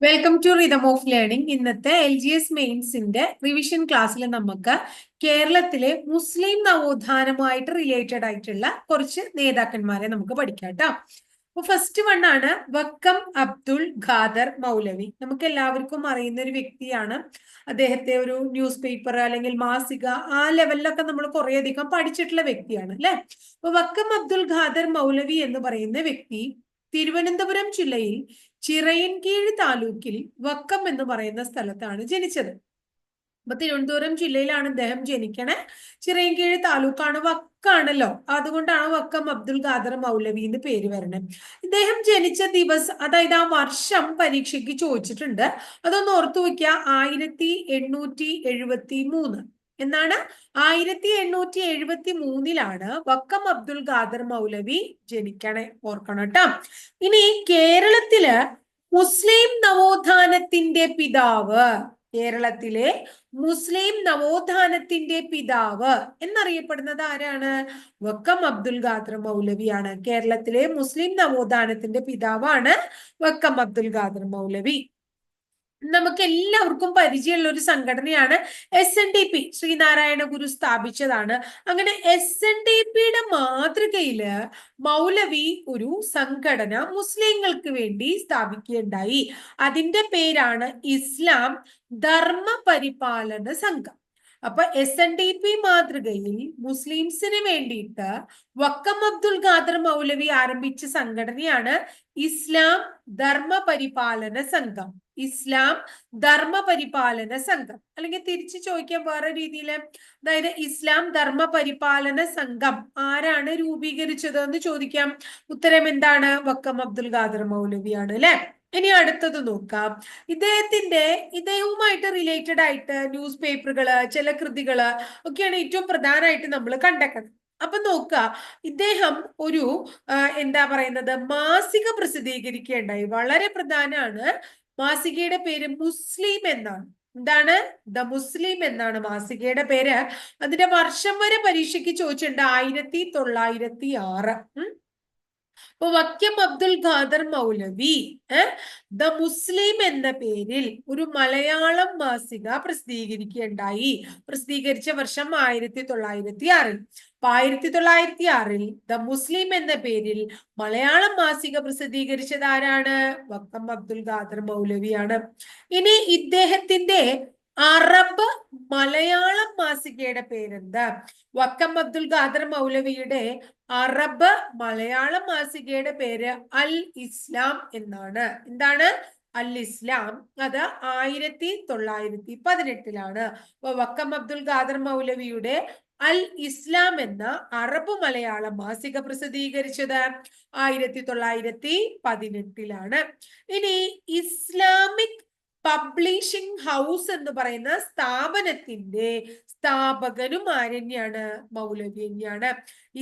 Welcome to rhythm of learning ഇന്നത്തെ L G S മെയിൻസിന്റെ revision ക്ലാസ്സിൽ നമുക്ക് കേരളത്തിലെ മുസ്ലിം നവോത്ഥാനമായിട്ട് റിലേറ്റഡ് ആയിട്ടുള്ള കുറച്ച് നേതാക്കന്മാരെ നമുക്ക് പഠിക്കാം കേട്ടോ ഫസ്റ്റ് വൺ ആണ് വക്കം അബ്ദുൾ ഖാദർ മൗലവി. നമുക്ക് എല്ലാവർക്കും അറിയുന്ന ഒരു വ്യക്തിയാണ്. അദ്ദേഹത്തെ ഒരു ന്യൂസ് പേപ്പർ അല്ലെങ്കിൽ മാസിക ആ ലെവലിലൊക്കെ നമ്മൾ കുറെ കുറേയധികം പഠിച്ചിട്ടുള്ള വ്യക്തിയാണ് അല്ലെ? അപ്പൊ വക്കം അബ്ദുൾ ഖാദർ മൗലവി എന്ന് പറയുന്ന വ്യക്തി തിരുവനന്തപുരം ജില്ലയിൽ ചിറയൻകീഴ് താലൂക്കിൽ വക്കം എന്ന് പറയുന്ന സ്ഥലത്താണ് ജനിച്ചത്. അപ്പൊ തിരുവനന്തപുരം ജില്ലയിലാണ് അദ്ദേഹം ജനിക്കണേ. ചിറയൻകീഴ് താലൂക്കാണ് വക്കാണല്ലോ. അതുകൊണ്ടാണ് വക്കം അബ്ദുൽ ഖാദർ മൗലവി എന്ന് പേര് വരണേ. ഇദ്ദേഹം ജനിച്ച ദിവസം അതായത് ആ വർഷം പരീക്ഷയ്ക്ക് ചോദിച്ചിട്ടുണ്ട്. അതൊന്ന് ഓർത്തു വെക്കുക ആയിരത്തി എണ്ണൂറ്റി എഴുപത്തി മൂന്ന് എന്നാണ് ആയിരത്തി എണ്ണൂറ്റി എഴുപത്തി മൂന്നിലാണ് വക്കം അബ്ദുൽ ഖാദർ മൗലവി ജനിക്കണേ. ഓർക്കണം കേട്ടോ. ഇനി കേരളത്തിൽ മുസ്ലിം നവോത്ഥാനത്തിന്റെ പിതാവ് കേരളത്തിലെ മുസ്ലിം നവോത്ഥാനത്തിന്റെ പിതാവ് എന്നറിയപ്പെടുന്നത് ആരാണ്? വക്കം അബ്ദുൽ ഖാദർ മൗലവിയാണ്. കേരളത്തിലെ മുസ്ലിം നവോത്ഥാനത്തിന്റെ പിതാവാണ് വക്കം അബ്ദുൽ ഖാദർ മൗലവി. നമുക്ക് എല്ലാവർക്കും പരിചയമുള്ള ഒരു സംഘടനയാണ് S N D P Sreenarayana Guru സ്ഥാപിച്ചതാണ്. അങ്ങനെ എസ് എൻ ഡി പിയുടെ മാതൃകയിൽ മൗലവി ഒരു സംഘടന മുസ്ലിങ്ങൾക്ക് വേണ്ടി സ്ഥാപിക്കുകയുണ്ടായി. അതിന്റെ പേരാണ് ഇസ്ലാം ധർമ്മ പരിപാലന സംഘം. അപ്പൊ എസ് എൻ ഡി പി മാതൃകയിൽ മുസ്ലിംസിന് വേണ്ടിയിട്ട് വക്കം അബ്ദുൽ ഖാദർ മൗലവി ആരംഭിച്ച സംഘടനയാണ് ഇസ്ലാം ധർമ്മ പരിപാലന സംഘം. ഇസ്ലാം ധർമ്മപരിപാലന സംഘം. അല്ലെങ്കിൽ തിരിച്ചു ചോദിക്കാൻ വേറെ രീതിയിൽ അതായത് ഇസ്ലാം ധർമ്മപരിപാലന സംഘം ആരാണ് രൂപീകരിച്ചത് എന്ന് ചോദിക്കാം. ഉത്തരം എന്താണ്? വക്കം അബ്ദുൽ ഖാദർ മൗലവിയാണ് അല്ലെ? ഇനി അടുത്തത് നോക്കാം. ഇദ്ദേഹത്തിന്റെ ഇദ്ദേഹവുമായിട്ട് റിലേറ്റഡ് ആയിട്ട് ന്യൂസ് പേപ്പറുകൾ ചില കൃതികൾ ഒക്കെയാണ് ഏറ്റവും പ്രധാനമായിട്ട് നമ്മൾ കണ്ടേക്കുന്നത് അപ്പൊ നോക്കുക. ഇദ്ദേഹം ഒരു എന്താ പറയുന്നത്? മാസിക പ്രസിദ്ധീകരിക്കുകയുണ്ടായി. വളരെ പ്രധാനമാണ് മാസികയുടെ പേര് മുസ്ലിം എന്നാണ്. എന്താണ്? ദ മുസ്ലിം എന്നാണ് മാസികയുടെ പേര്. അതിന്റെ വർഷം വരെ പരീക്ഷയ്ക്ക് ചോദിച്ചിട്ടുണ്ട് ആയിരത്തി തൊള്ളായിരത്തി ആറ്. അപ്പൊ വക്യം അബ്ദുൽ ഖാദർ മൗലവി ദ മുസ്ലിം എന്ന പേരിൽ ഒരു മലയാളം മാസിക പ്രസിദ്ധീകരിക്കുകയുണ്ടായി. പ്രസിദ്ധീകരിച്ച വർഷം ആയിരത്തി തൊള്ളായിരത്തി ആറിൽ. അപ്പൊ ആയിരത്തി തൊള്ളായിരത്തി ആറിൽ ദ മുസ്ലിം എന്ന പേരിൽ മലയാളം മാസിക പ്രസിദ്ധീകരിച്ചത് ആരാണ്? വക്കം അബ്ദുൽ ഖാദർ മൗലവിയാണ്. ഇനി ഇദ്ദേഹത്തിന്റെ അറബ് മലയാളം മാസികയുടെ പേരെന്താ? വക്കം അബ്ദുൽ ഖാദർ മൗലവിയുടെ അറബ് മലയാളം മാസികയുടെ പേര് അൽ ഇസ്ലാം എന്നാണ്. എന്താണ്? അൽ ഇസ്ലാം. അത് ആയിരത്തി തൊള്ളായിരത്തി പതിനെട്ടിലാണ്. വക്കം അബ്ദുൽ ഖാദർ മൗലവിയുടെ അൽ ഇസ്ലാം എന്ന അറബ് മലയാളം മാസിക പ്രസിദ്ധീകരിച്ചത് ആയിരത്തി തൊള്ളായിരത്തി പതിനെട്ടിലാണ്. ഇനി ഇസ്ലാമിക് പബ്ലിഷിംഗ് ഹൗസ് എന്ന് പറയുന്ന സ്ഥാപനത്തിന്റെ സ്ഥാപകനും ആരന്യാണ് മൗലവി തന്നെയാണ്.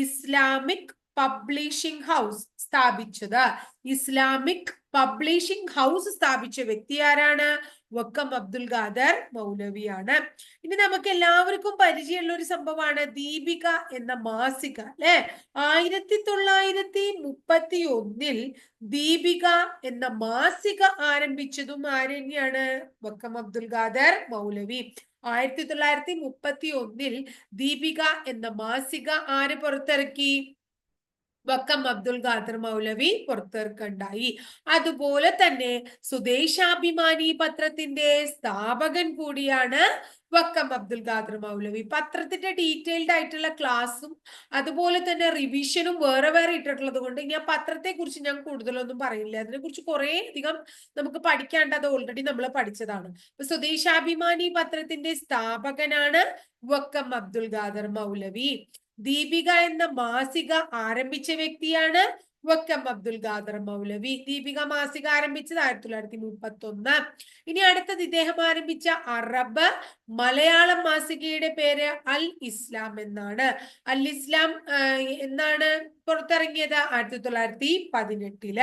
ഇസ്ലാമിക് പബ്ലിഷിംഗ് ഹൗസ് സ്ഥാപിച്ചത്. ഇസ്ലാമിക് പബ്ലിഷിംഗ് ഹൗസ് സ്ഥാപിച്ച വ്യക്തി ആരാണ്? വക്കം അബ്ദുൽ ഖാദർ മൗലവിയാണ്. ഇനി നമുക്ക് എല്ലാവർക്കും പരിചയമുള്ള ഒരു സംഭവമാണ് ദീപിക എന്ന മാസിക അല്ലെ? ആയിരത്തി തൊള്ളായിരത്തി മുപ്പത്തി ഒന്നിൽ ദീപിക എന്ന മാസിക ആരംഭിച്ചതും ആരെന്നെയാണ് വക്കം അബ്ദുൽ ഖാദർ മൗലവി. ആയിരത്തി തൊള്ളായിരത്തി മുപ്പത്തി ഒന്നിൽ ദീപിക എന്ന മാസിക ആര് പുറത്തിറക്കി? വക്കം അബ്ദുൽ ഖാദർ മൗലവി പുറത്തിറക്കുണ്ടായി അതുപോലെ തന്നെ സുദേശാഭിമാനി പത്രത്തിന്റെ സ്ഥാപകൻ കൂടിയാണ് വക്കം അബ്ദുൽ ഖാദർ മൗലവി. പത്രത്തിന്റെ ഡീറ്റെയിൽഡ് ആയിട്ടുള്ള ക്ലാസ്സും അതുപോലെ തന്നെ റിവിഷനും വേറെ വേറെ ഇട്ടിട്ടുള്ളത് കൊണ്ട് ഞാൻ പത്രത്തെ കുറിച്ച് ഞാൻ കൂടുതലൊന്നും പറയില്ല അതിനെ കുറിച്ച് കുറെ അധികം നമുക്ക് പഠിക്കാണ്ട് അത് ഓൾറെഡി നമ്മൾ പഠിച്ചതാണ്. സ്വദേശാഭിമാനി പത്രത്തിന്റെ സ്ഥാപകനാണ് വക്കം അബ്ദുൽ ഖാദർ മൗലവി. ദീപിക എന്ന മാസിക ആരംഭിച്ച വ്യക്തിയാണ് വക്കം അബ്ദുൽ ഖാദർ മൗലവി. ദീപിക മാസിക ആരംഭിച്ചത് ആയിരത്തി തൊള്ളായിരത്തി മുപ്പത്തി ഒന്ന് ഇനി അടുത്തത് ഇദ്ദേഹം ആരംഭിച്ച അറബ് മലയാളം മാസികയുടെ പേര് അൽ ഇസ്ലാം എന്നാണ്. അൽ ഇസ്ലാം എന്നാണ് പുറത്തിറങ്ങിയത് ആയിരത്തി തൊള്ളായിരത്തി പതിനെട്ടിൽ.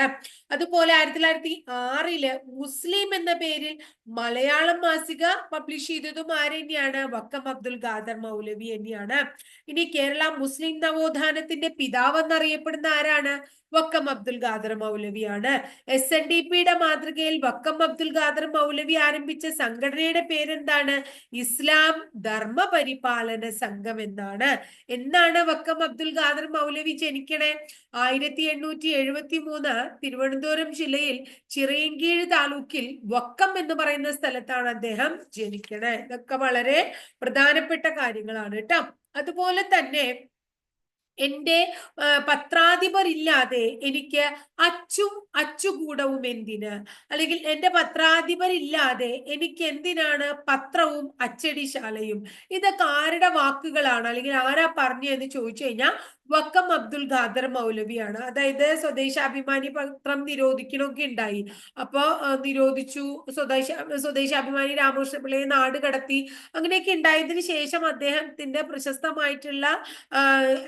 അതുപോലെ ആയിരത്തി തൊള്ളായിരത്തി ആറിൽ മുസ്ലിം എന്ന പേരിൽ മലയാളം മാസിക പബ്ലിഷ് ചെയ്തതും ആരെന്നെയാണ് വക്കം അബ്ദുൽ ഖാദർ മൗലവി തന്നെയാണ്. ഇനി കേരള മുസ്ലിം നവോത്ഥാനത്തിന്റെ പിതാവ് എന്നറിയപ്പെടുന്ന ആരാണ്? വക്കം അബ്ദുൽ ഖാദർ മൗലവിയാണ്. എസ് എൻ ഡി പിയുടെ മാതൃകയിൽ വക്കം അബ്ദുൽ ഖാദർ മൗലവി ആരംഭിച്ച സംഘടനയുടെ പേരെന്താണ്? ഇസ്ലാം ധർമ്മ പരിപാലന സംഘം എന്നാണ്. എന്നാണ് വക്കം അബ്ദുൽ ഖാദർ മൗലവി ജനിക്കണേ ആയിരത്തി എണ്ണൂറ്റി എഴുപത്തി മൂന്ന് തിരുവനന്തപുരം ജില്ലയിൽ ചിറയൻകീഴ് താലൂക്കിൽ വക്കം എന്ന് പറയുന്ന സ്ഥലത്താണ് അദ്ദേഹം ജനിക്കണേ. ഇതൊക്കെ വളരെ പ്രധാനപ്പെട്ട കാര്യങ്ങളാണ് കേട്ടോ. അതുപോലെ തന്നെ എന്റെ പത്രാധിപരില്ലാതെ എനിക്ക് അച്ചും അച്ചുകൂടവും എന്തിന് അല്ലെങ്കിൽ എന്റെ പത്രാധിപരില്ലാതെ എനിക്ക് എന്തിനാണ് പത്രവും അച്ചടിശാലയും? ഇതൊക്കെ ആരുടെ വാക്കുകളാണ്? അല്ലെങ്കിൽ ആരാ പറഞ്ഞു എന്ന് ചോദിച്ചു കഴിഞ്ഞാൽ വക്കം അബ്ദുൽ ഖാദർ മൗലവിയാണ്. അതായത് സ്വദേശാഭിമാനി പത്രം നിരോധിക്കണമൊക്കെ ഉണ്ടായി. അപ്പോ നിരോധിച്ചു. സ്വദേശ സ്വദേശാഭിമാനി രാമകൃഷ്ണ പിള്ളയെ നാട് കടത്തി. അങ്ങനെയൊക്കെ ഉണ്ടായതിന് ശേഷം അദ്ദേഹത്തിന്റെ പ്രശസ്തമായിട്ടുള്ള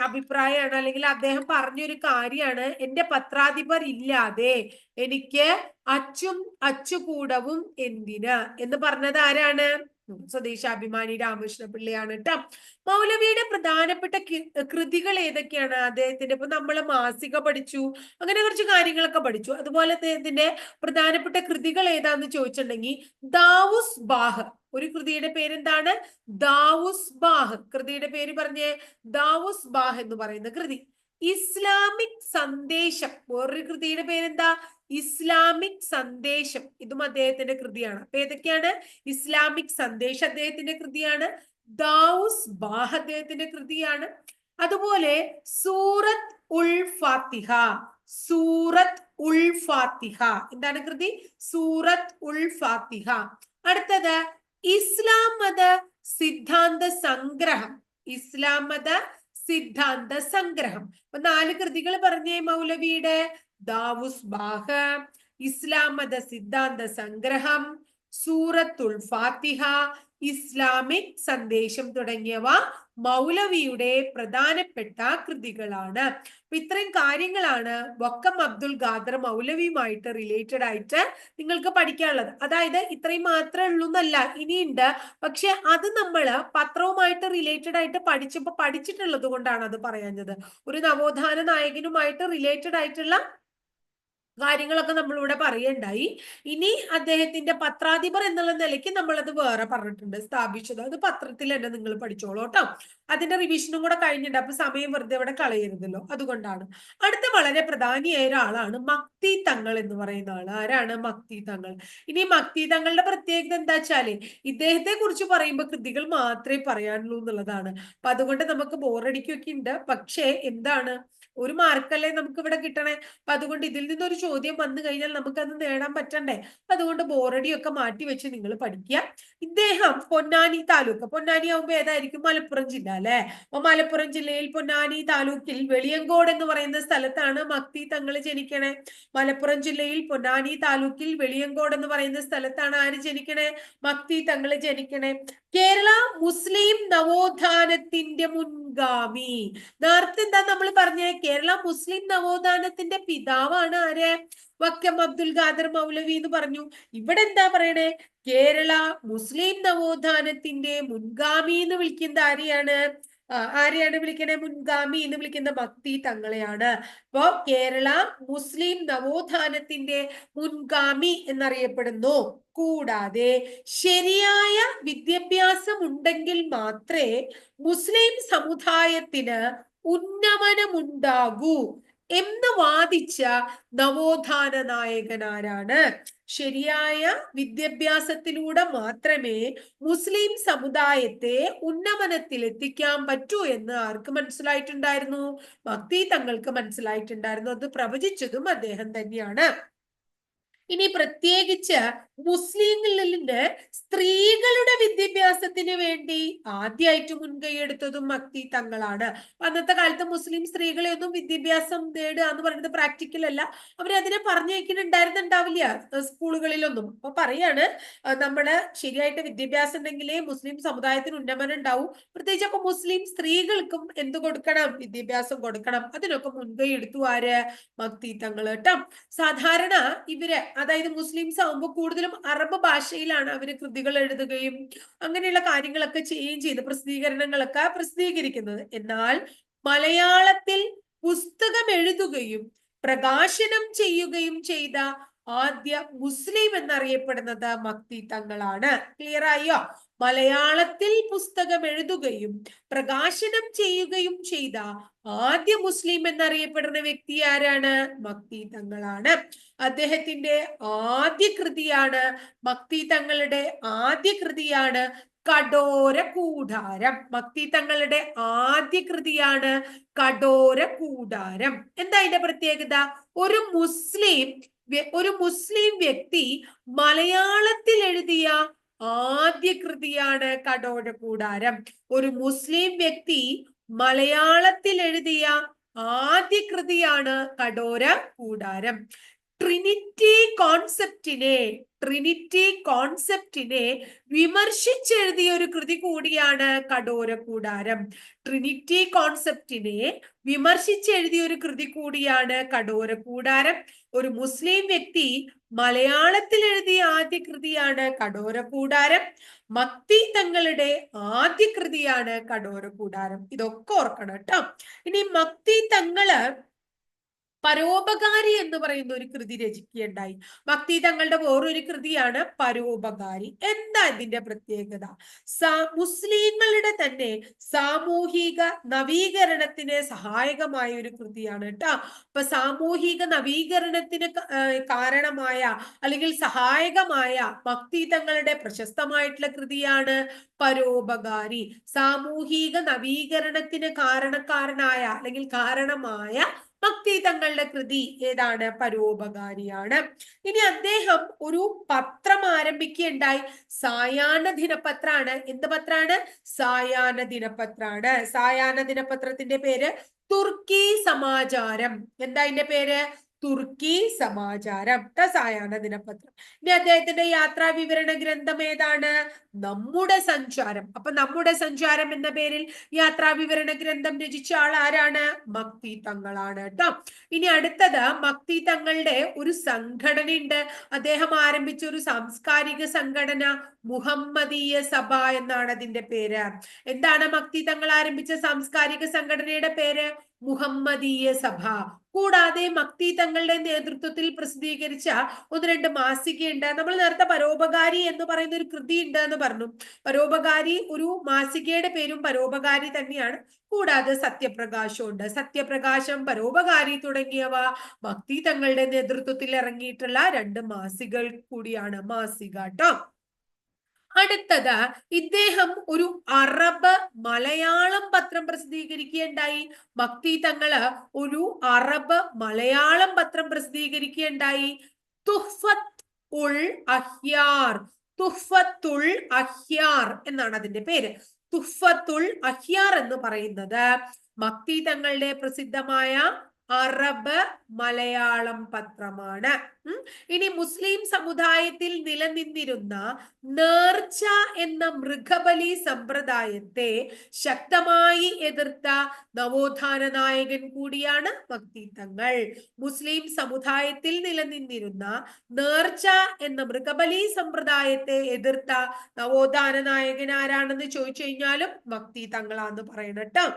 അഭിപ്രായമാണ് അല്ലെങ്കിൽ അദ്ദേഹം പറഞ്ഞൊരു കാര്യമാണ് എന്റെ പത്രാധിപർ ഇല്ലാതെ എനിക്ക് അച്ചും അച്ചുകൂടവും എന്തിന്? എന്ന് പറഞ്ഞത് ആരാണ്? സ്വദേശാഭിമാനി രാമകൃഷ്ണ പിള്ളയാണ് കേട്ടോ മൗലവിയുടെ പ്രധാനപ്പെട്ട കൃതികൾ ഏതൊക്കെയാണ്? അദ്ദേഹത്തിന്റെ ഇപ്പൊ നമ്മൾ മാസിക പഠിച്ചു അങ്ങനെ കുറച്ച് കാര്യങ്ങളൊക്കെ പഠിച്ചു. അതുപോലെ അദ്ദേഹത്തിന്റെ പ്രധാനപ്പെട്ട കൃതികൾ ഏതാന്ന് ചോദിച്ചിട്ടുണ്ടെങ്കിൽ ദാവുസ് ബാഹ്. ഒരു കൃതിയുടെ പേരെന്താണ്? ദാവുസ് ബാഹ്. കൃതിയുടെ പേര് പറഞ്ഞേ ദാവുസ് ബാഹ് എന്ന് പറയുന്ന കൃതി. ഇസ്ലാമിക് സന്ദേശം. വേറൊരു കൃതിയുടെ പേരെന്താ? ഇസ്ലാമിക് സന്ദേശം. ഇതും അദ്ദേഹത്തിന്റെ കൃതിയാണ്. അപ്പൊ ഏതൊക്കെയാണ്? ഇസ്ലാമിക് സന്ദേശം അദ്ദേഹത്തിന്റെ കൃതിയാണ്. ദൗസ് ബാഹ് അദ്ദേഹത്തിന്റെ കൃതിയാണ്. അതുപോലെ സൂറത്ത് ഉൾ ഫാത്തിഹ. സൂറത്ത് ഉൾ ഫാത്തിഹ. എന്താണ് കൃതി? സൂറത്ത് ഉൾ ഫാത്തിഹ. അടുത്തത് ഇസ്ലാം മത സിദ്ധാന്ത സംഗ്രഹം. ഇസ്ലാം മത സിദ്ധാന്ത സംഗ്രഹം. അപ്പൊ നാല് കൃതികൾ പറഞ്ഞേ മൗലവിയുടെ. ദാവുസ് ബാഹ ഇസ്ലാം മത സിദ്ധാന്ത സംഗ്രഹം സൂറത്തുൽ ഫാത്തിഹ ഇസ്ലാമിക് സന്ദേശം തുടങ്ങിയവ മൗലവിയുടെ പ്രധാനപ്പെട്ട കൃതികളാണ്. അപ്പൊ ഇത്രയും കാര്യങ്ങളാണ് വക്കം അബ്ദുൽ ഖാദർ മൗലവിയുമായിട്ട് റിലേറ്റഡ് ആയിട്ട് നിങ്ങൾക്ക് പഠിക്കാനുള്ളത്. അതായത് ഇത്രയും മാത്രമേ ഉള്ളൂ എന്നല്ല ഇനിയുണ്ട്. പക്ഷെ അത് നമ്മൾ പത്രവുമായിട്ട് റിലേറ്റഡ് ആയിട്ട് പഠിച്ചപ്പോ പഠിച്ചിട്ടുള്ളത് കൊണ്ടാണ് അത് പറയാഞ്ഞത്. ഒരു നവോത്ഥാന നായകനുമായിട്ട് റിലേറ്റഡ് ആയിട്ടുള്ള കാര്യങ്ങളൊക്കെ നമ്മളിവിടെ പറയണ്ടായി. ഇനി അദ്ദേഹത്തിന്റെ പത്രാധിപർ എന്നുള്ള നിലയ്ക്ക് നമ്മളത് വേറെ പറഞ്ഞിട്ടുണ്ട്. സ്ഥാപിച്ചത്. അത് പത്രത്തിൽ തന്നെ നിങ്ങൾ പഠിച്ചോളൂ കേട്ടോ അതിന്റെ റിവിഷനും കൂടെ കഴിഞ്ഞിട്ടുണ്ട് അപ്പൊ സമയം വെറുതെ ഇവിടെ കളയരുതല്ലോ. അതുകൊണ്ടാണ്. അടുത്ത വളരെ പ്രധാനിയായ ഒരാളാണ് മക്തി തങ്ങൾ എന്ന് പറയുന്ന ആൾ ആരാണ് മക്തി തങ്ങൾ? ഇനി മക്തി തങ്ങളുടെ പ്രത്യേകത എന്താ വെച്ചാൽ ഇദ്ദേഹത്തെ കുറിച്ച് പറയുമ്പോൾ കൃതികൾ മാത്രമേ പറയാനുള്ളൂ എന്നുള്ളതാണ്. അപ്പൊ അതുകൊണ്ട് നമുക്ക് ബോറടിക്കൊക്കെ ഉണ്ട്. പക്ഷേ എന്താണ്? ഒരു മാർക്കല്ലേ നമുക്ക് ഇവിടെ കിട്ടണേ? അപ്പൊ അതുകൊണ്ട് ഇതിൽ നിന്നൊരു ചോദ്യം വന്നു കഴിഞ്ഞാൽ അത് നേടാൻ പറ്റണ്ടേ? അതുകൊണ്ട് ബോറടിയൊക്കെ മാറ്റി വെച്ച് നിങ്ങൾ പഠിക്കുക. ഇദ്ദേഹം പൊന്നാനി താലൂക്ക്. പൊന്നാനി ആവുമ്പോ ഏതായിരിക്കും? മലപ്പുറം ജില്ല അല്ലെ? അപ്പൊ മലപ്പുറം ജില്ലയിൽ പൊന്നാനി താലൂക്കിൽ വെളിയങ്കോട് എന്ന് പറയുന്ന സ്ഥലത്താണ് മക്തി തങ്ങൾ ജനിക്കണേ. മലപ്പുറം ജില്ലയിൽ പൊന്നാനി താലൂക്കിൽ വെളിയങ്കോട് എന്ന് പറയുന്ന സ്ഥലത്താണ് ആര് ജനിക്കണേ? മക്തി തങ്ങൾ ജനിക്കണേ. കേരള മുസ്ലിം നവോത്ഥാനത്തിന്റെ മുൻഗാമി. നേരത്തെ എന്താ നമ്മൾ പറഞ്ഞ? കേരള മുസ്ലിം നവോത്ഥാനത്തിന്റെ പിതാവാണ് ആര്? വക്കം അബ്ദുൽ ഖാദർ മൗലവി എന്ന് പറഞ്ഞു. ഇവിടെ എന്താ പറയണേ? കേരള മുസ്ലിം നവോത്ഥാനത്തിന്റെ മുൻഗാമി എന്ന് വിളിക്കുന്ന ആരെയാണ്? ആരെയാണ് വിളിക്കണേ? മുൻഗാമി എന്ന് വിളിക്കുന്ന ഭക്തി തങ്ങളെയാണ്. അപ്പോ കേരള മുസ്ലിം നവോത്ഥാനത്തിന്റെ മുൻഗാമി എന്നറിയപ്പെടുന്നു. കൂടാതെ ശരിയായ വിദ്യാഭ്യാസം ഉണ്ടെങ്കിൽ മാത്രമേ മുസ്ലിം സമുദായത്തിന് ഉന്നമനമുണ്ടാകൂ എന്ന് വാദിച്ച നവോത്ഥാന നായകനാരാണ്. ശരിയായ വിദ്യാഭ്യാസത്തിലൂടെ മാത്രമേ മുസ്ലിം സമുദായത്തെ ഉന്നമനത്തിൽ എത്തിക്കാൻ പറ്റൂ എന്ന് ആർക്ക് മനസ്സിലായിട്ടുണ്ടായിരുന്നു? ഭക്തി തങ്ങൾക്ക് മനസ്സിലായിട്ടുണ്ടായിരുന്നു. അത് പ്രവചിച്ചതും അദ്ദേഹം തന്നെയാണ്. ഇനി പ്രത്യേകിച്ച് മുസ്ലിങ്ങളിൽ നിന്ന് സ്ത്രീകളുടെ വിദ്യാഭ്യാസത്തിന് വേണ്ടി ആദ്യമായിട്ട് മുൻകൈ എടുത്തതും മക്തി തങ്ങളാണ്. അന്നത്തെ കാലത്ത് മുസ്ലിം സ്ത്രീകളെ ഒന്നും വിദ്യാഭ്യാസം നേടുക എന്ന് പറയുന്നത് പ്രാക്ടിക്കൽ അല്ല. അവരതിനെ പറഞ്ഞയക്കുന്നുണ്ടായിരുന്നുണ്ടാവില്ല ഏഹ് സ്കൂളുകളിലൊന്നും. അപ്പൊ പറയാണ് നമ്മൾ ശരിയായിട്ട് വിദ്യാഭ്യാസം ഉണ്ടെങ്കിലേ മുസ്ലിം സമുദായത്തിന് ഉന്നമനം ഉണ്ടാവും. പ്രത്യേകിച്ച് അപ്പൊ മുസ്ലിം സ്ത്രീകൾക്കും എന്ത് കൊടുക്കണം? വിദ്യാഭ്യാസം കൊടുക്കണം. അതിനൊക്കെ മുൻകൈ എടുത്തു ആര്? മക്തി തങ്ങൾ കേട്ടോ സാധാരണ ഇവർ അതായത് മുസ്ലിംസ് ആവുമ്പോൾ കൂടുതലും അറബ് ഭാഷയിലാണ് അവർ കൃതികൾ എഴുതുകയും അങ്ങനെയുള്ള കാര്യങ്ങളൊക്കെ ചെയ്യുകയും ചെയ്ത് പ്രസിദ്ധീകരണങ്ങളൊക്കെ പ്രസിദ്ധീകരിക്കുന്നത്. എന്നാൽ മലയാളത്തിൽ പുസ്തകം എഴുതുകയും പ്രകാശനം ചെയ്യുകയും ചെയ്ത ആദ്യ മുസ്ലിം എന്നറിയപ്പെടുന്നത് മക്തി തങ്ങളാണ്. ക്ലിയർ ആയോ? മലയാളത്തിൽ പുസ്തകം എഴുതുകയും പ്രകാശനം ചെയ്യുകയും ചെയ്ത ആദ്യ മുസ്ലിം എന്നറിയപ്പെടുന്ന വ്യക്തി ആരാണ്? മക്തി തങ്ങളാണ്. അദ്ദേഹത്തിന്റെ ആദ്യ കൃതിയാണ് മക്തി തങ്ങളുടെ ആദ്യ കൃതിയാണ് കടോര കൂടാരം. മക്തി തങ്ങളുടെ ആദ്യ കൃതിയാണ് കടോര കൂടാരം. എന്താ അതിന്റെ പ്രത്യേകത? ഒരു മുസ്ലിം ഒരു മുസ്ലിം വ്യക്തി മലയാളത്തിൽ എഴുതിയ ആദ്യ കൃതിയാണ് കടോര കൂടാരം. ഒരു മുസ്ലിം വ്യക്തി മലയാളത്തിൽ എഴുതിയ ആദ്യ കൃതിയാണ് കടോര കൂടാരം. ട്രിനിറ്റി കോൺസെപ്റ്റിനെ ട്രിനിറ്റി കോൺസെപ്റ്റിനെ വിമർശിച്ചെഴുതിയ ഒരു കൃതി കൂടിയാണ് കടോര കൂടാരം. ട്രിനിറ്റി കോൺസെപ്റ്റിനെ വിമർശിച്ചെഴുതിയ ഒരു കൃതി കൂടിയാണ് കടോര കൂടാരം. ഒരു മുസ്ലിം വ്യക്തി മലയാളത്തിൽ എഴുതിയ ആദ്യ കൃതിയാണ് കടോര കൂടാരം. മക്തി തങ്ങളുടെ ആദ്യ കൃതിയാണ് കടോര കൂടാരം. ഇതൊക്കെ ഓർക്കണം കേട്ടോ. ഇനി മക്തി തങ്ങൾ പരോപകാരി എന്ന് പറയുന്ന ഒരു കൃതി രചിക്കുകയുണ്ടായി. ഭക്തി തങ്ങളുടെ വേറൊരു കൃതിയാണ് പരോപകാരി. എന്താ ഇതിന്റെ പ്രത്യേകത? മുസ്ലിങ്ങളുടെ തന്നെ സാമൂഹിക നവീകരണത്തിന് സഹായകമായ ഒരു കൃതിയാണ് കേട്ടോ. അപ്പൊ സാമൂഹിക നവീകരണത്തിന് കാരണമായ അല്ലെങ്കിൽ സഹായകമായ ഭക്തി തങ്ങളുടെ പ്രശസ്തമായിട്ടുള്ള കൃതിയാണ് പരോപകാരി. സാമൂഹിക നവീകരണത്തിന് കാരണക്കാരനായ അല്ലെങ്കിൽ കാരണമായ ഭക്തി തങ്ങളുടെ കൃതി ഏതാണ്? പരോപകാരിയാണ്. ഇനി അദ്ദേഹം ഒരു പത്രം ആരംഭിക്കുകയുണ്ടായി. സായാഹ്ന ദിനപത്രാണ്. എന്ത് പത്രാണ്? സായാഹ്ന ദിനപത്രാണ്. സായാഹ്ന ദിനപത്രത്തിന്റെ പേര് തുർക്കി സമാചാരം. എന്താ അതിന്റെ പേര്? തുർക്കി സമാചാരം. സായാഹ്ന ദിനപത്രം. ഇനി അദ്ദേഹത്തിന്റെ യാത്രാ വിവരണ ഗ്രന്ഥം ഏതാണ്? നമ്മുടെ സഞ്ചാരം. അപ്പൊ നമ്മുടെ സഞ്ചാരം എന്ന പേരിൽ യാത്രാ വിവരണ ഗ്രന്ഥം രചിച്ച ആൾ ആരാണ്? മക്തി തങ്ങളാണ് കേട്ടോ ഇനി അടുത്തത് മക്തി തങ്ങളുടെ ഒരു സംഘടന ഉണ്ട് അദ്ദേഹം ആരംഭിച്ച ഒരു സാംസ്കാരിക സംഘടന മുഹമ്മദീയ സഭ എന്നാണ് അതിന്റെ പേര്. എന്താണ് മക്തി തങ്ങൾ ആരംഭിച്ച സാംസ്കാരിക സംഘടനയുടെ പേര്? മുഹമ്മദീയ സഭ. കൂടാതെ മക്തി തങ്ങളുടെ നേതൃത്വത്തിൽ പ്രസിദ്ധീകരിച്ച ഒന്ന് രണ്ട് മാസികയുണ്ട്. നമ്മൾ നേരത്തെ പരോപകാരി എന്ന് പറയുന്ന ഒരു കൃതി ഉണ്ട് എന്ന് പറഞ്ഞു. പരോപകാരി ഒരു മാസികയുടെ പേരും പരോപകാരി തന്നെയാണ്. കൂടാതെ സത്യപ്രകാശം ഉണ്ട്. സത്യപ്രകാശം പരോപകാരി തുടങ്ങിയവ ഭക്തി തങ്ങളുടെ നേതൃത്വത്തിൽ ഇറങ്ങിയിട്ടുള്ള രണ്ട് മാസികൾ കൂടിയാണ്. മാസിക കേട്ടോ അടുത്തത് ഇദ്ദേഹം ഒരു അറബ് മലയാളം പത്രം പ്രസിദ്ധീകരിക്കുകയുണ്ടായി. ഭക്തി തങ്ങൾ ഒരു അറബ് മലയാളം പത്രം പ്രസിദ്ധീകരിക്കുകയുണ്ടായി. തുഹ്ഫത്ത് ഉൾ അഹ്യാർ തുഫത്തുൾ അഹ്യാർ എന്നാണ് അതിന്റെ പേര്. തുഫത്തുൽ അഹ്യാർ എന്ന് പറയുന്നത് ഭക്തി തങ്ങളുടെ പ്രസിദ്ധമായ അറബ് മലയാളം പത്രമാണ്. ഇനി മുസ്ലിം സമുദായത്തിൽ നിലനിന്നിരുന്ന നേർച്ച എന്ന മൃഗബലി സമ്പ്രദായത്തെ ശക്തമായി എതിർത്ത നവോത്ഥാന നായകൻ കൂടിയാണ് ഭക്തിത്തങ്ങൾ മുസ്ലിം സമുദായത്തിൽ നിലനിന്നിരുന്ന നേർച്ച എന്ന മൃഗബലി സമ്പ്രദായത്തെ എതിർത്ത നവോത്ഥാന നായകൻ ആരാണെന്ന് ചോദിച്ചു കഴിഞ്ഞാലും ഭക്തിത്തങ്ങളാന്ന് പറയണട്ടോ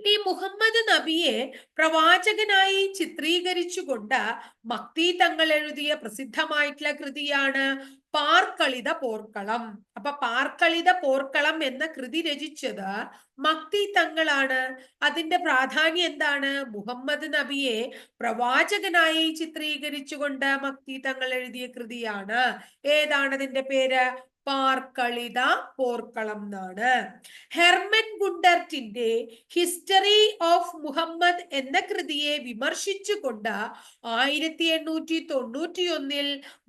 ഈ മുഹമ്മദ് നബിയെ പ്രവാചകനായി ചിത്രീകരിച്ചുകൊണ്ട് മക്തി തങ്ങൾ എഴുതിയ പ്രസിദ്ധമായിട്ടുള്ള കൃതിയാണ് പാർക്കളിത പോർക്കളം. അപ്പൊ പാർക്കളിത പോർക്കളം എന്ന കൃതി രചിച്ചത് മക്തി തങ്ങളാണ്. അതിന്റെ പ്രാധാന്യം എന്താണ്? മുഹമ്മദ് നബിയെ പ്രവാചകനായി ചിത്രീകരിച്ചുകൊണ്ട് മക്തി തങ്ങൾ എഴുതിയ കൃതിയാണ്. ഏതാണ് അതിന്റെ പേര്? പാർക്കളിത പോർക്കളം എന്നാണ്. ഹെർമൻ ഗുണ്ടർട്ടിന്റെ ഹിസ്റ്ററി ഓഫ് മുഹമ്മദ് എന്ന കൃതിയെ വിമർശിച്ചുകൊണ്ട് ആയിരത്തി എണ്ണൂറ്റി തൊണ്ണൂറ്റി ഒന്നിൽ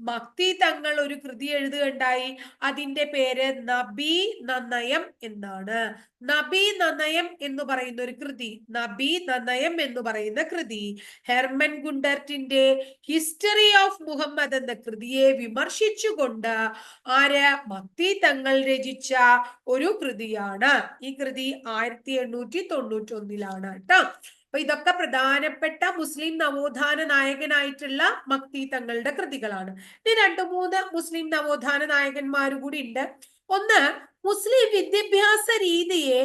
മക്തി തങ്ങൾ ഒരു കൃതി എഴുതുകയുണ്ടായി. അതിന്റെ പേര് നബി നന്നയം എന്നാണ്. നബി നനയം എന്ന് പറയുന്ന ഒരു കൃതി നബി നനയം എന്ന് പറയുന്ന കൃതി ഹെർമൻ ഗുണ്ടർട്ടിന്റെ ഹിസ്റ്ററി ഓഫ് മുഹമ്മദ് എന്ന കൃതിയെ വിമർശിച്ചുകൊണ്ട് ആര് മത്തി തങ്ങൾ രചിച്ച ഒരു കൃതിയാണ്. ഈ കൃതി ആയിരത്തി എണ്ണൂറ്റി തൊണ്ണൂറ്റി ഒന്നിലാണ് കേട്ടോ. അപ്പൊ ഇതൊക്കെ പ്രധാനപ്പെട്ട മുസ്ലിം നവോത്ഥാന നായകനായിട്ടുള്ള മക്തി തങ്ങളുടെ കൃതികളാണ്. ഇനി രണ്ടു മൂന്ന് മുസ്ലിം നവോത്ഥാന നായകന്മാർ കൂടി ഉണ്ട്. ഒന്ന് മുസ്ലിം വിദ്യാഭ്യാസ രീതിയെ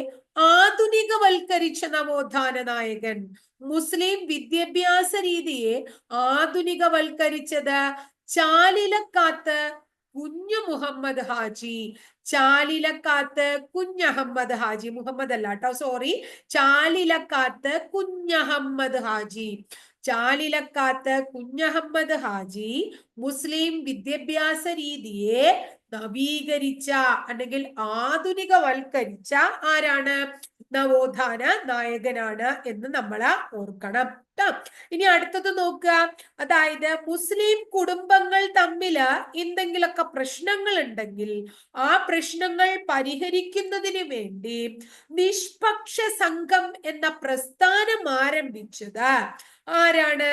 ആധുനികവൽക്കരിച്ച നവോത്ഥാന നായകൻ. മുസ്ലിം വിദ്യാഭ്യാസ രീതിയെ ആധുനികവൽക്കരിച്ചത് ചാലിലക്കാത്ത് കുഞ്ഞു മുഹമ്മദ് ഹാജി. ചാലിലക്കാത്ത് കുഞ്ഞഹമ്മദ് ഹാജി. മുഹമ്മദ് അല്ല കേട്ടോ സോറി ചാലിലക്കാത്ത് കുഞ്ഞഹമ്മദ് ഹാജി. ചാലിലക്കാത്ത് കുഞ്ഞഹമ്മദ് ഹാജി മുസ്ലിം വിദ്യാഭ്യാസ രീതിയെ നവീകരിച്ച അല്ലെങ്കിൽ ആധുനികവൽക്കരിച്ച ആരാണ്? നവോത്ഥാന നായകനാണ് എന്ന് നമ്മൾ ഓർക്കണം ട്ടോ. ഇനി അടുത്തത് നോക്കുക. അതായത് മുസ്ലിം കുടുംബങ്ങൾ തമ്മിൽ എന്തെങ്കിലുമൊക്കെ പ്രശ്നങ്ങൾ ഉണ്ടെങ്കിൽ ആ പ്രശ്നങ്ങൾ പരിഹരിക്കുന്നതിന് വേണ്ടി നിഷ്പക്ഷ സംഘം എന്ന പ്രസ്ഥാനം ആരംഭിച്ചത് ആരാണ്?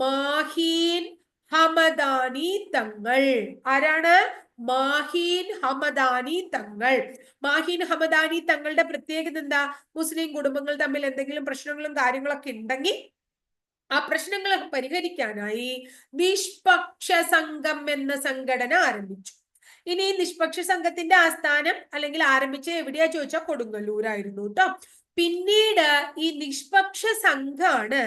മാഹീൻ ഹമദാനി തങ്ങൾ. ആരാണ്? മാഹീൻ ഹമദാനി തങ്ങൾ. മാഹീൻ ഹമദാനി തങ്ങളുടെ പ്രത്യേകത എന്താ? മുസ്ലിം കുടുംബങ്ങൾ തമ്മിൽ എന്തെങ്കിലും പ്രശ്നങ്ങളും കാര്യങ്ങളൊക്കെ ഉണ്ടെങ്കിൽ ആ പ്രശ്നങ്ങൾ പരിഹരിക്കാനായി നിഷ്പക്ഷ സംഘം എന്ന സംഘടന ആരംഭിച്ചു. ഇനി നിഷ്പക്ഷ സംഘത്തിന്റെ ആസ്ഥാനം അല്ലെങ്കിൽ ആരംഭിച്ച എവിടെയാ ചോദിച്ചാൽ കൊടുങ്ങല്ലൂരായിരുന്നു കേട്ടോ പിന്നീട് ഈ നിഷ്പക്ഷ സംഘാണ്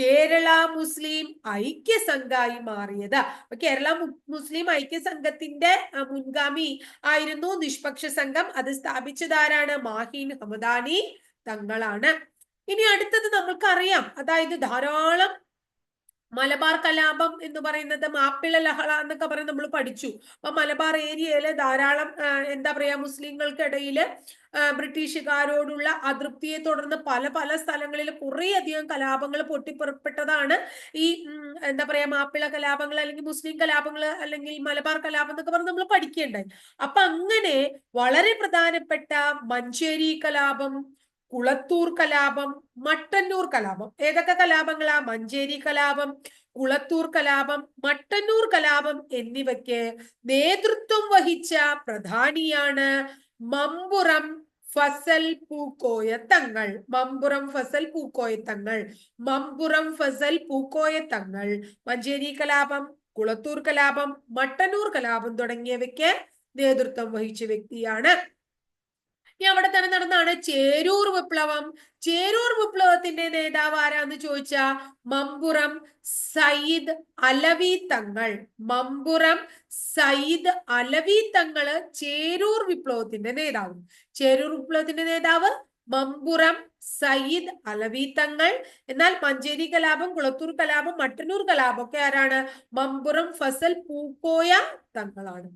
കേരള മുസ്ലിം ഐക്യ സംഘമായി മാറിയത് കേരള മുസ്ലിം ഐക്യ സംഘത്തിന്റെ മുൻഗാമി ആയിരുന്നു നിഷ്പക്ഷ സംഘം. അത് സ്ഥാപിച്ചതാരാണ്? മാഹീൻ ഹമദാനി തങ്ങളാണ്. ഇനി അടുത്തത് നമ്മൾക്കറിയാം. അതായത് ധാരാളം മലബാർ കലാപം എന്ന് പറയുന്നത് മാപ്പിള ലഹള എന്നൊക്കെ പറയുന്നത് നമ്മൾ പഠിച്ചു. അപ്പൊ മലബാർ ഏരിയയിൽ ധാരാളം എന്താ പറയാ മുസ്ലിങ്ങൾക്കിടയിൽ ബ്രിട്ടീഷുകാരോടുള്ള അതൃപ്തിയെ തുടർന്ന് പല പല സ്ഥലങ്ങളിൽ കുറേയധികം കലാപങ്ങൾ പൊട്ടിപ്പുറപ്പെട്ടതാണ് ഈ എന്താ പറയാ മാപ്പിള കലാപങ്ങൾ അല്ലെങ്കിൽ മുസ്ലിം കലാപങ്ങൾ അല്ലെങ്കിൽ മലബാർ കലാപം എന്നൊക്കെ പറഞ്ഞ് നമ്മൾ പഠിക്കേണ്ടായി അപ്പൊ അങ്ങനെ വളരെ പ്രധാനപ്പെട്ട മഞ്ചേരി കലാപം കുളത്തൂർ കലാപം മട്ടന്നൂർ കലാപം. ഏതൊക്കെ കലാപങ്ങളാ? മഞ്ചേരി കലാപം കുളത്തൂർ കലാപം മട്ടന്നൂർ കലാപം എന്നിവയ്ക്ക് നേതൃത്വം വഹിച്ച പ്രധാനിയാണ് മമ്പുറം ഫസൽ പൂക്കോയ തങ്ങൾ. മമ്പുറം ഫസൽ പൂക്കോയ തങ്ങൾ. മമ്പുറം ഫസൽ പൂക്കോയ തങ്ങൾ. മഞ്ചേരി കലാപം കുളത്തൂർ കലാപം മട്ടന്നൂർ കലാപം തുടങ്ങിയവയ്ക്ക് നേതൃത്വം വഹിച്ച വ്യക്തിയാണ് ഇനി അവിടെ തന്നെ നടന്നാണ് ചേരൂർ വിപ്ലവം. ചേരൂർ വിപ്ലവത്തിന്റെ നേതാവ് ആരാന്ന് ചോദിച്ച? മമ്പുറം സയ്യിദ് അലവി തങ്ങൾ. മമ്പുറം സയ്യിദ് അലവി തങ്ങൾ ചേരൂർ വിപ്ലവത്തിന്റെ നേതാവ്. ചേരൂർ വിപ്ലവത്തിന്റെ നേതാവ് മമ്പുറം സയ്യിദ് അലവി തങ്ങൾ എന്നാൽ മഞ്ചേരി കലാപം കുളത്തൂർ കലാപം മട്ടന്നൂർ കലാപം ഒക്കെ ആരാണ്? മമ്പുറം ഫസൽ പൂക്കോയ തങ്ങളാണ്.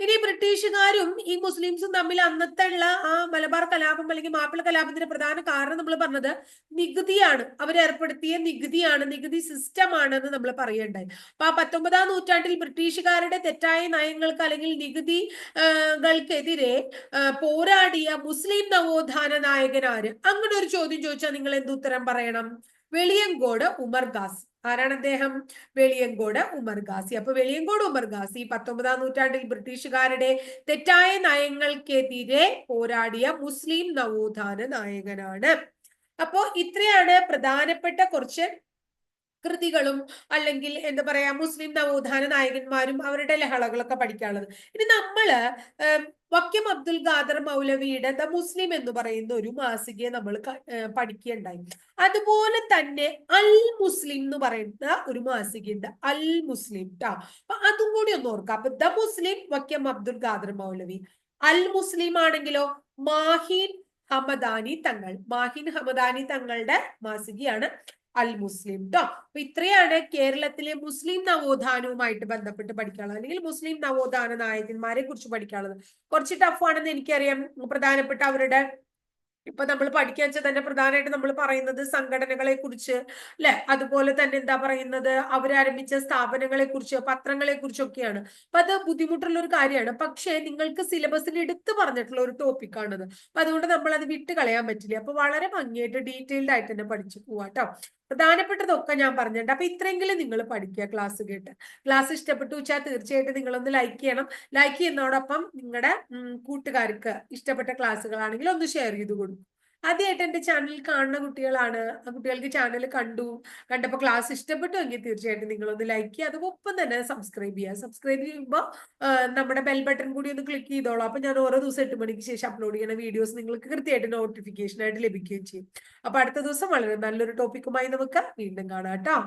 ഇനി ബ്രിട്ടീഷുകാരും ഈ മുസ്ലിംസും തമ്മിൽ അന്നത്തെ ഉള്ള ആ മലബാർ കലാപം അല്ലെങ്കിൽ മാപ്പിള കലാപത്തിന്റെ പ്രധാന കാരണം നമ്മൾ പറഞ്ഞത് നികുതിയാണ്. അവരേർപ്പെടുത്തിയ നികുതിയാണ്. നികുതി സിസ്റ്റം എന്ന് നമ്മൾ പറയണ്ടായി അപ്പൊ ആ പത്തൊമ്പതാം നൂറ്റാണ്ടിൽ ബ്രിട്ടീഷുകാരുടെ തെറ്റായ നയങ്ങൾക്ക് അല്ലെങ്കിൽ നികുതികൾക്കെതിരെ പോരാടിയ മുസ്ലിം നവോത്ഥാന നായകനാര് അങ്ങനെ ഒരു ചോദ്യം ചോദിച്ചാൽ നിങ്ങൾ എന്ത് ഉത്തരം പറയണം? വെളിയങ്കോട് ഉമർ ഗാസി ആരാണ് അദ്ദേഹം? വെളിയങ്കോട് ഉമർ ഗാസി അപ്പൊ വെളിയങ്കോട് ഉമർ ഗാസി പത്തൊമ്പതാം നൂറ്റാണ്ടിൽ ബ്രിട്ടീഷുകാരുടെ തെറ്റായ നയങ്ങൾക്കെതിരെ പോരാടിയ മുസ്ലിം നവോത്ഥാന നായകനാണ്. അപ്പോ ഇത്രയാണ് പ്രധാനപ്പെട്ട കുറച്ച് കൃതികളും അല്ലെങ്കിൽ എന്താ പറയാ മുസ്ലിം നവോത്ഥാന നായകന്മാരും അവരുടെ ലഹളകളൊക്കെ പഠിക്കാനുള്ളത്. ഇനി നമ്മൾ വക്യം അബ്ദുൽ ഖാദർ മൗലവിയുടെ ദ മുസ്ലിം എന്ന് പറയുന്ന ഒരു മാസികയെ നമ്മൾ പഠിക്കുകയുണ്ടായി. അതുപോലെ തന്നെ അൽ മുസ്ലിം എന്ന് പറയുന്ന ഒരു മാസികയുണ്ട് അൽ മുസ്ലിം ട്ടാ. അപ്പൊ അതും കൂടി ഒന്ന് ഓർക്കാം. അപ്പൊ the Muslim Vakkom Abdul Khader Moulavi Al Muslim ആണെങ്കിലോ മാഹിൻ ഹമദാനി തങ്ങൾ മാഹിൻ ഹമദാനി തങ്ങളുടെ മാസികയാണ്. അൽ മുസ്ലിം. ട്ടോ. അപ്പൊ ഇത്രയാണ് കേരളത്തിലെ മുസ്ലിം നവോത്ഥാനവുമായിട്ട് ബന്ധപ്പെട്ട് പഠിക്കാനുള്ളത്. അല്ലെങ്കിൽ മുസ്ലിം നവോത്ഥാന നായകന്മാരെ കുറിച്ച് പഠിക്കാനുള്ളത്. കുറച്ച് ടഫ് ആണെന്ന് എനിക്കറിയാം. പ്രധാനപ്പെട്ട അവരുടെ ഇപ്പൊ നമ്മൾ പഠിക്കാൻ വെച്ചാൽ തന്നെ പ്രധാനമായിട്ട് നമ്മൾ പറയുന്നത് സംഘടനകളെ കുറിച്ച് അല്ലെ? അതുപോലെ തന്നെ എന്താ പറയുന്നത്? അവരാരംഭിച്ച സ്ഥാപനങ്ങളെ കുറിച്ച് പത്രങ്ങളെ കുറിച്ചൊക്കെയാണ്. അപ്പൊ അത് ബുദ്ധിമുട്ടുള്ള ഒരു കാര്യമാണ്. പക്ഷെ നിങ്ങൾക്ക് സിലബസിൽ എടുത്തു പറഞ്ഞിട്ടുള്ള ഒരു ടോപ്പിക്കാണത് അപ്പൊ അതുകൊണ്ട് നമ്മൾ അത് വിട്ട് കളയാൻ പറ്റില്ല. അപ്പൊ വളരെ ഭംഗിയായിട്ട് ഡീറ്റെയിൽഡ് ആയിട്ട് തന്നെ പഠിച്ചു പോവാട്ടോ പ്രധാനപ്പെട്ടതൊക്കെ ഞാൻ പറഞ്ഞിട്ടുണ്ട്. അപ്പൊ ഇത്രയെങ്കിലും നിങ്ങൾ പഠിക്കുക ക്ലാസ് കേട്ട്. ക്ലാസ് ഇഷ്ടപ്പെട്ടു വെച്ചാൽ തീർച്ചയായിട്ടും നിങ്ങളൊന്ന് ലൈക്ക് ചെയ്യണം. ലൈക്ക് ചെയ്യുന്നതോടൊപ്പം നിങ്ങളുടെ കൂട്ടുകാർക്ക് ഇഷ്ടപ്പെട്ട ക്ലാസ്സുകളാണെങ്കിൽ ഒന്ന് ഷെയർ ചെയ്ത് കൊടുക്കും. ആദ്യമായിട്ട് എന്റെ ചാനൽ കാണുന്ന കുട്ടികളാണ്. ആ കുട്ടികൾക്ക് ചാനൽ കണ്ടു. കണ്ടപ്പോൾ ക്ലാസ് ഇഷ്ടപ്പെട്ടു എങ്കിൽ തീർച്ചയായിട്ടും നിങ്ങളൊന്ന് ലൈക്ക് ചെയ്യുക. അതോടൊപ്പം തന്നെ സബ്സ്ക്രൈബ് ചെയ്യുക. സബ്സ്ക്രൈബ് ചെയ്യുമ്പോൾ നമ്മുടെ ബെൽ ബട്ടൺ കൂടി ഒന്ന് ക്ലിക്ക് ചെയ്തോളാം. അപ്പൊ ഞാൻ ഓരോ ദിവസം എട്ട് മണിക്ക് ശേഷം അപ്ലോഡ് ചെയ്യുന്ന വീഡിയോസ് നിങ്ങൾക്ക് കൃത്യമായിട്ട് നോട്ടിഫിക്കേഷൻ ആയിട്ട് ലഭിക്കുകയും ചെയ്യും. അപ്പൊ അടുത്ത ദിവസം വളരെ നല്ലൊരു ടോപ്പിക്കുമായി നമുക്ക് വീണ്ടും കാണാം കേട്ടോ.